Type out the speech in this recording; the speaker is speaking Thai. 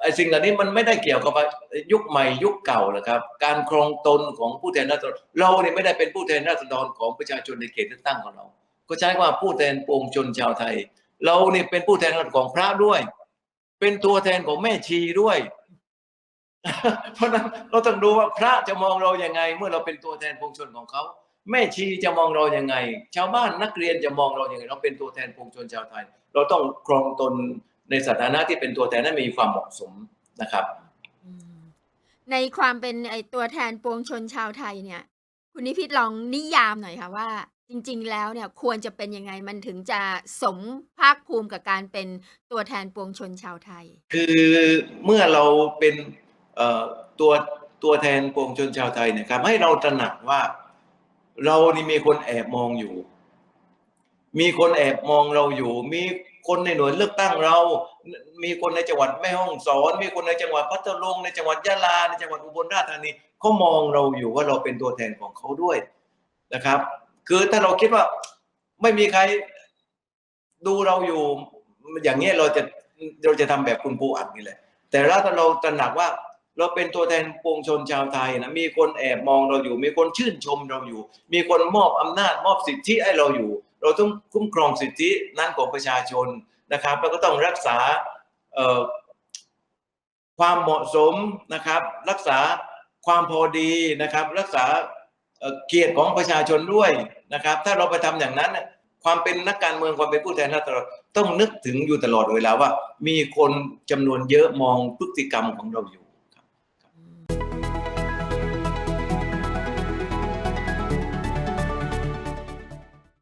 ไอ้สิ่งเหล่านี้มันไม่ได้เกี่ยวกับยุคใหม่ยุคเก่านะครับ การครองตนของผู้แทนราษฎรเราเนี่ยไม่ได้เป็นผู้แทนราษฎรของประชาชนในเขตเลือกตั้งของเรา ก็ใช้ว่าผู้แทนปวงชนชาวไทย เราเนี่ยเป็นผู้แทนของพระด้วย เป็นตัวแทนของแม่ชีด้วย เพราะนั้นเราต้องดูว่าพระจะมองเราอยังไง เมื่อเราเป็นตัวแทนปวงชนของเขาแม่ชีจะมองเราอยังไง ชาวบ้านนักเรียนจะมองเราอยังไง เราเป็นตัวแทนปวงชนชาวไทย เราต้องครองตน ในสถานะที่เป็นตัวแทนนั้นมีความเหมาะสมนะครับ ในความเป็นไอตัวแทนปวงชนชาวไทยเนี่ย คุณนิพิษลองนิยามหน่อยค่ะว่า จริง ๆ แล้วเนี่ยควรจะเป็นยังไงมันถึงจะสมภาคภูมิกับการเป็นตัวแทนปวงชนชาวไทย คือเมื่อเราเป็นเอ่อตัวตัวแทนปวงชนชาวไทยเนะครับให้เราตระหนักว่าเรานี่มีคนแอบมองอยู่ มีคนแอบมองเราอยู่ มี คนในหน่วยเลือกตั้งเรา มีคนในจังหวัดแม่ฮ่องสอน มีคนในจังหวัดพัทลุงในจังหวัดยะลาในจังหวัดอุบลราชธานีเขามองเราอยู่ว่าเราเป็นตัวแทนของเขาด้วยนะครับ คือถ้าเราคิดว่าไม่มีใครดูเราอยู่อย่างเงี้ยเราจะเราจะทำแบบคุณปูอัดนี่แหละ แต่ถ้าเราตระหนักว่าเราเป็นตัวแทนปวงชนชาวไทยนะมีคนแอบมองเราอยู่ มีคนชื่นชมเราอยู่ มีคนมอบอำนาจมอบสิทธิให้เราอยู่ เราต้องคุ้มครองสิทธินั้นของประชาชนนะครับ แล้วก็ต้องรักษาความเหมาะสมนะครับ รักษาความพอดีนะครับ รักษาเกียรติของประชาชนด้วยนะครับ ถ้าเราไปทำอย่างนั้น ความเป็นนักการเมืองความเป็นผู้แทนราษฎรต้องนึกถึงอยู่ตลอดเวลาว่า มีคนจำนวนเยอะมองพฤติกรรมของเราอยู่